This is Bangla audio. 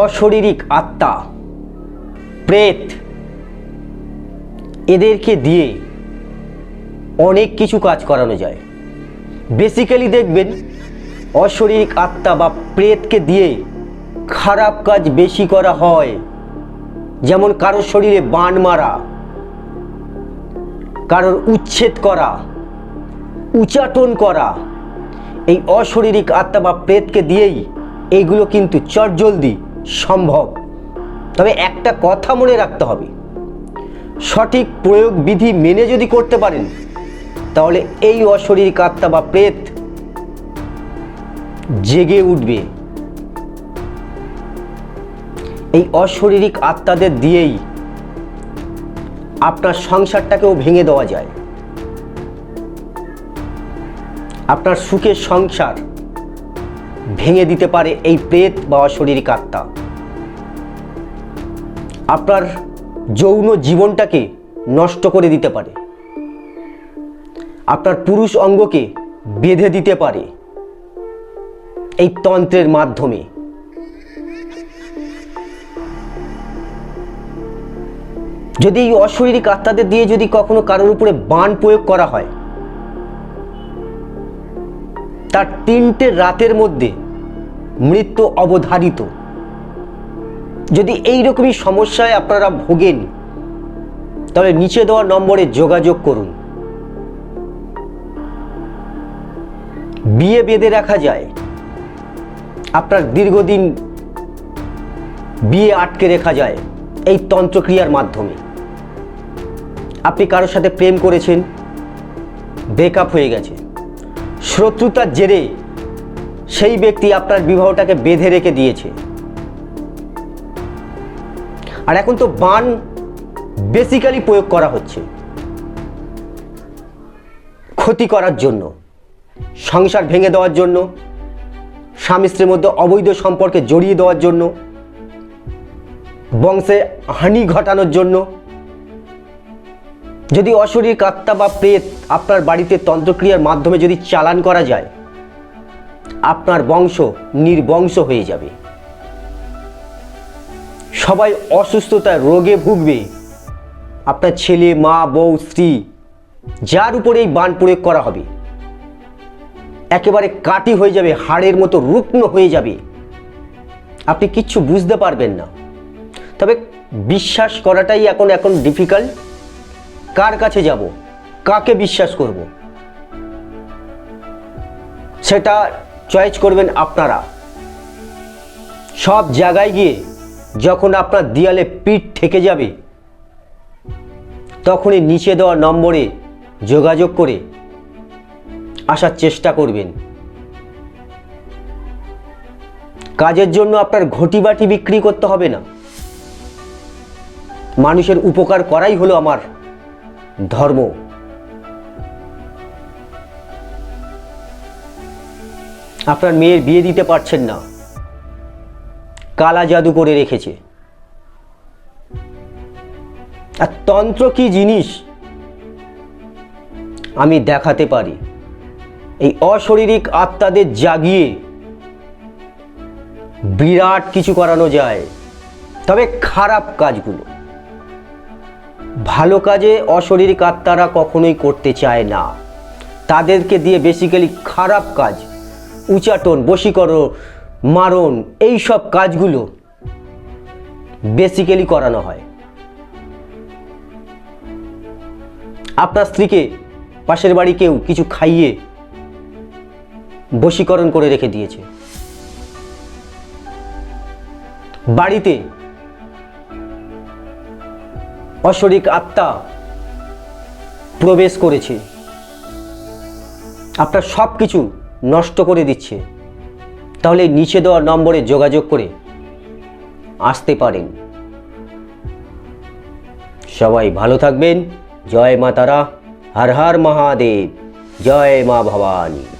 অশরীরিক আত্মা, প্রেত এদেরকে দিয়ে অনেক কিছু কাজ করানো যায়। বেসিক্যালি দেখবেন, অশরীরিক আত্মা বা প্রেতকে দিয়ে খারাপ কাজ বেশি করা হয়। যেমন কারোর শরীরে বান মারা, কারোর উচ্ছেদ করা, উচাটন করা, এই অশরীরিক আত্মা বা প্রেতকে দিয়েই এইগুলো কিন্তু চটজলদি সম্ভব। তবে একটা কথা মনে রাখতে হবে। সঠিক প্রয়োগ বিধি মেনে যদি করতে পারেন, তাহলে এই অশরীরিক আত্মা বা প্রেত জেগে উঠবে। এই অশরীরিক আত্মাদের দিয়েই আপনার সংসারটাকেও ভেঙে দেওয়া যায়। আপনার সুখের সংসার ভেঙে দিতে পারে এই প্রেত বা অশরীরিক আত্মা আপনার যৌন জীবনটাকে নষ্ট করে দিতে পারে। আপনার পুরুষ অঙ্গকে বেঁধে দিতে পারে। এই তন্ত্রের মাধ্যমে। যদি এই অশরীরিক আত্মাদের দিয়ে যদি কখনো কারোর উপরে বান প্রয়োগ করা হয় তার তিনটে রাতের মধ্যে মৃত্যু অবধারিত। যদি এই রকমই সমস্যায় আপনারা ভোগেন, তাহলে নিচে দেওয়া নম্বরে যোগাযোগ করুন। বিয়ে বেঁধে রাখা যায়। আপনার দীর্ঘদিন বিয়ে আটকে রেখা যায় এই তন্ত্রক্রিয়ার মাধ্যমে। আপনি কারোর সাথে প্রেম করেছেন ব্রেকআপ হয়ে গেছে। শত্রুতার জেরে সেই ব্যক্তি আপনার বিবাহটাকে বেঁধে রেখে দিয়েছে। আর এখন তো বান বেসিক্যালি প্রয়োগ করা হচ্ছে। ক্ষতি করার জন্য, সংসার ভেঙে দেওয়ার জন্য, স্বামী স্ত্রীর মধ্যে অবৈধ সম্পর্কে জড়িয়ে দেওয়ার জন্য, বংশে হানি ঘটানোর জন্য যদি অশরীর আত্মা বা প্রেত আপনার বাড়িতে তন্ত্রক্রিয়ার মাধ্যমে যদি চালান করা যায়, আপনার বংশ নির্বংশ হয়ে যাবে। সবাই অসুস্থতায় রোগে ভুগবে। আপনার ছেলে, মা, বউ, স্ত্রী, যার উপরে এই বান প্রয়োগ করা হবে। একেবারে কাটি হয়ে যাবে, হাড়ের মতো রুগ্ন হয়ে যাবে। আপনি কিচ্ছু বুঝতে পারবেন না। তবে বিশ্বাস করাটাই এখন এখন ডিফিকাল্ট কার কাছে যাব? কাকে বিশ্বাস করব? সেটা চয়েস করবেন আপনারা। সব জায়গায় গিয়ে যখন আপনার দেয়ালে পিঠ থেকে যাবে, তখনই নিচে দেওয়া নম্বরে যোগাযোগ করে আসার চেষ্টা করবেন। কাজের জন্য আপনার ঘটি বাটি বিক্রি করতে হবে না। মানুষের উপকার করাই হলো আমার ধর্ম। আপনার মেয়ের বিয়ে দিতে পারছেন না। কালা জাদু করে রেখেছে। আর তন্ত্র কি জিনিস? আমি দেখাতে পারি। এই অশারীরিক আত্মাদের জাগিয়ে বিরাট কিছু করানো যায়। তবে খারাপ কাজগুলো। ভালো কাজে অশরীরিক আত্মারা কখনোই করতে চায় না। তাদেরকে দিয়ে বেসিক্যালি খারাপ কাজ, উচাটন, বশীকরণ, মারণ এই সব কাজগুলো বেসিক্যালি করানো হয়। আপনার স্ত্রীকে, পাশের বাড়ি কেউ কিছু খাইয়ে বশীকরণ করে রেখে দিয়েছে। বাড়িতে অশরিক আত্মা প্রবেশ করেছে। আপনার সব কিছু নষ্ট করে দিচ্ছে। তাহলে নিচে দেওয়া নম্বরে যোগাযোগ করে আসতে পারেন। সবাই ভালো থাকবেন। জয় মা তারা হর হর মহাদেব। জয় মা ভবানী।